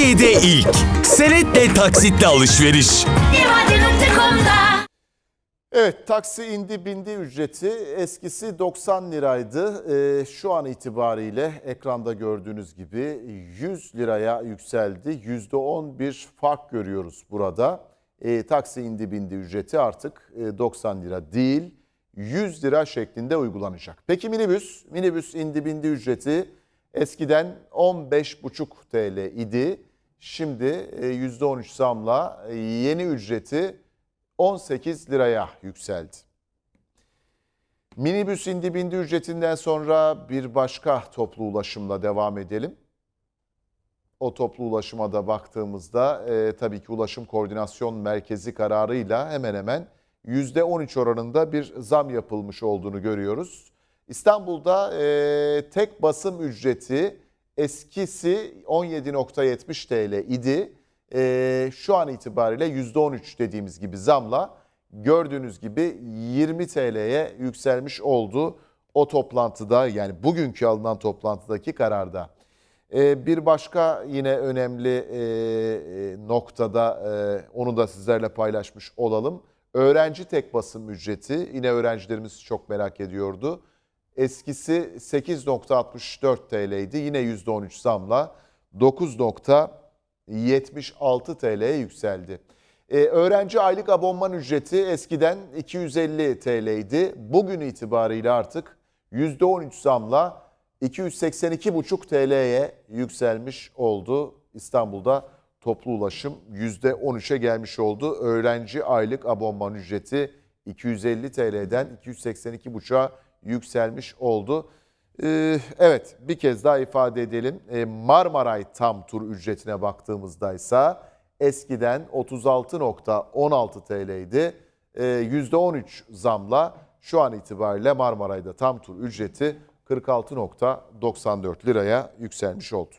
Türkiye'de ilk. Senetle taksitle alışveriş. Evet taksi indi bindi ücreti eskisi 90 liraydı. Ee, şu an itibariyle ekranda gördüğünüz gibi 100 liraya yükseldi. %10 bir fark görüyoruz burada. Ee, taksi indi bindi ücreti artık e, 90 lira değil 100 lira şeklinde uygulanacak. Peki minibüs? Minibüs indi bindi ücreti eskiden 15,5 TL idi. Şimdi e, %13 zamla e, yeni ücreti 18 liraya yükseldi. Minibüs indi bindi ücretinden sonra bir başka toplu ulaşımla devam edelim. O toplu ulaşıma da baktığımızda e, tabii ki Ulaşım Koordinasyon Merkezi kararıyla hemen hemen %13 oranında bir zam yapılmış olduğunu görüyoruz. İstanbul'da e, tek basım ücreti eskisi 17.70 TL idi. E, şu an itibariyle %13 dediğimiz gibi zamla gördüğünüz gibi 20 TL'ye yükselmiş oldu o toplantıda yani bugünkü alınan toplantıdaki kararda. Ee, Bir başka yine önemli e, e, noktada e, onu da sizlerle paylaşmış olalım. Öğrenci tek basım ücreti yine öğrencilerimiz çok merak ediyordu. Eskisi 8.64 TL'ydi yine %13 zamla 9.76 TL'ye yükseldi. Ee, öğrenci aylık abonman ücreti eskiden 250 TL'ydi. Bugün itibariyle artık %13 zamla 282,5 TL'ye yükselmiş oldu. İstanbul'da toplu ulaşım %13'e gelmiş oldu. Öğrenci aylık abonman ücreti 250 TL'den 282,5'a yükselmiş oldu. Ee, evet bir kez daha ifade edelim. Ee, Marmaray tam tur ücretine baktığımızda ise eskiden 36.16 TL'ydi. Ee, %13 zamla şu an itibariyle Marmaray'da tam tur ücreti 46.94 liraya yükselmiş oldu.